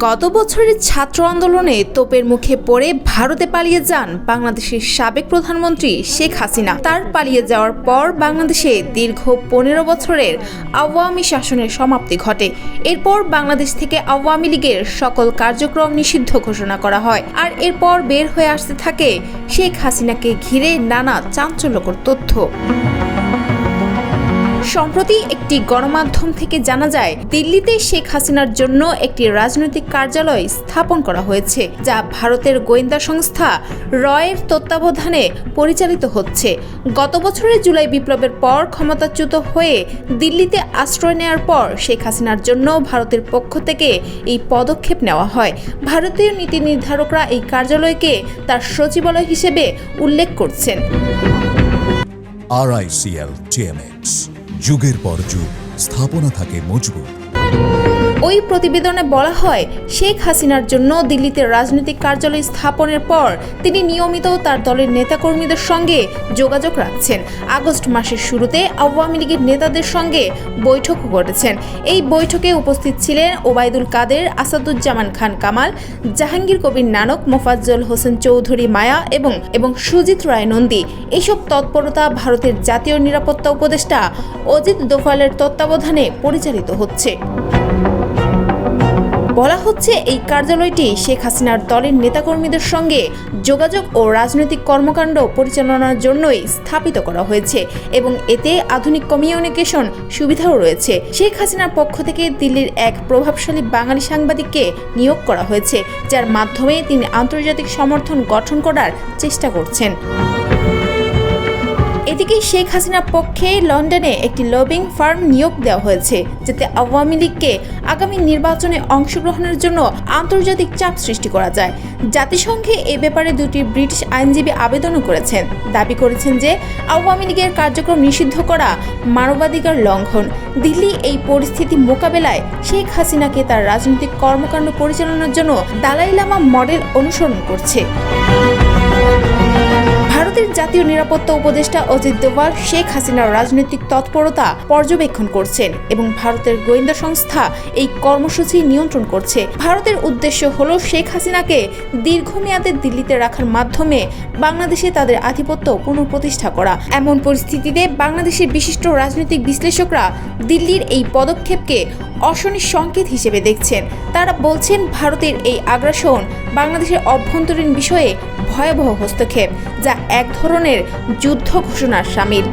গত বছরের ছাত্র আন্দোলনে তোপের মুখে পড়ে ভারতে পালিয়ে যান বাংলাদেশের সাবেক প্রধানমন্ত্রী শেখ হাসিনা। তার পালিয়ে যাওয়ার পর বাংলাদেশে দীর্ঘ পনেরো বছরের আওয়ামী শাসনের সমাপ্তি ঘটে। এরপর বাংলাদেশ থেকে আওয়ামী লীগের সকল কার্যক্রম নিষিদ্ধ ঘোষণা করা হয়। আর এরপর বের হয়ে আসতে থাকে শেখ হাসিনাকে ঘিরে নানা চাঞ্চল্যকর তথ্য। সম্প্রতি একটি গণমাধ্যম থেকে জানা যায়, দিল্লিতে শেখ হাসিনার জন্য একটি রাজনৈতিক কার্যালয় স্থাপন করা হয়েছে, যা ভারতের গোয়েন্দা সংস্থা রয়ের তত্ত্বাবধানে পরিচালিত হচ্ছে। গত বছরের জুলাই বিপ্লবের পর ক্ষমতাচ্যুত হয়ে দিল্লিতে আশ্রয় নেওয়ার পর শেখ হাসিনার জন্য ভারতের পক্ষ থেকে এই পদক্ষেপ নেওয়া হয়। ভারতীয় নীতি নির্ধারকরা এই কার্যালয়কে তার সচিবালয় হিসেবে উল্লেখ করছেন। আরআইসিএল টিএমএক্স যুগের পর যুগ স্থাপনা থাকে মজবুত। ওই প্রতিবেদনে বলা হয়, শেখ হাসিনার জন্য দিল্লিতে রাজনৈতিক কার্যালয় স্থাপনের পর তিনি নিয়মিত তার দলের নেতাকর্মীদের সঙ্গে যোগাযোগ রাখছেন। আগস্ট মাসের শুরুতে আওয়ামী লীগের নেতাদের সঙ্গে বৈঠক করেছেন এই বৈঠকে উপস্থিত ছিলেন ওবায়দুল কাদের, আসাদুজ্জামান খান কামাল, জাহাঙ্গীর কবির নানক, মোফাজ্জল হোসেন চৌধুরী মায়া এবং এবং সুজিত রায় নন্দী। এইসব তৎপরতা ভারতের জাতীয় নিরাপত্তা উপদেষ্টা অজিত দোফালের তত্ত্বাবধানে পরিচালিত হচ্ছে। বলা হচ্ছে এই কার্যালয়টি শেখ হাসিনার দলের নেতাকর্মীদের সঙ্গে যোগাযোগ ও রাজনৈতিক কর্মকাণ্ড পরিচালনার জন্যই স্থাপিত করা হয়েছে এবং এতে আধুনিক কমিউনিকেশন সুবিধাও রয়েছে। শেখ হাসিনার পক্ষ থেকে দিল্লির এক প্রভাবশালী বাঙালি সাংবাদিককে নিয়োগ করা হয়েছে, যার মাধ্যমে তিনি আন্তর্জাতিক সমর্থন গঠন করার চেষ্টা করছেন। এদিকে শেখ হাসিনার পক্ষে লন্ডনে একটি লবিং ফার্ম নিয়োগ দেওয়া হয়েছে, যাতে আওয়ামী লীগকে আগামী নির্বাচনে অংশগ্রহণের জন্য আন্তর্জাতিক চাপ সৃষ্টি করা যায়। জাতিসংঘে এ ব্যাপারে দুটি ব্রিটিশ আইনজীবী আবেদনও করেছেন। দাবি করেছেন যে আওয়ামী লীগের কার্যক্রম নিষিদ্ধ করা মানবাধিকার লঙ্ঘন। দিল্লি এই পরিস্থিতি মোকাবেলায় শেখ হাসিনাকে তার রাজনৈতিক কর্মকাণ্ড পরিচালনার জন্য দালাই লামা মডেল অনুসরণ করছে। ভারতের জাতীয় নিরাপত্তা উপদেষ্টা অজিত দোভাল, শেখ হাসিনার রাজনৈতিক তৎপরতা পর্যবেক্ষণ করছেন এবং ভারতের গোয়েন্দা সংস্থা এই কর্মসূচি নিয়ন্ত্রণ করছে। ভারতের উদ্দেশ্য হল শেখ হাসিনাকে দীর্ঘমেয়াদে দিল্লিতে রাখার মাধ্যমে বাংলাদেশে তাদের আধিপত্য পুনঃপ্রতিষ্ঠা করা। এমন পরিস্থিতিতে বাংলাদেশের বিশিষ্ট রাজনৈতিক বিশ্লেষকরা দিল্লির এই পদক্ষেপকে অশনি সংকেত হিসেবে দেখছেন। তারা বলছেন, ভারতের এই আগ্রাসন বাংলাদেশের অভ্যন্তরীণ বিষয়ে ভয়াবহ হস্তক্ষেপ যা এক ধরনের যুদ্ধ ঘোষণার সামিল।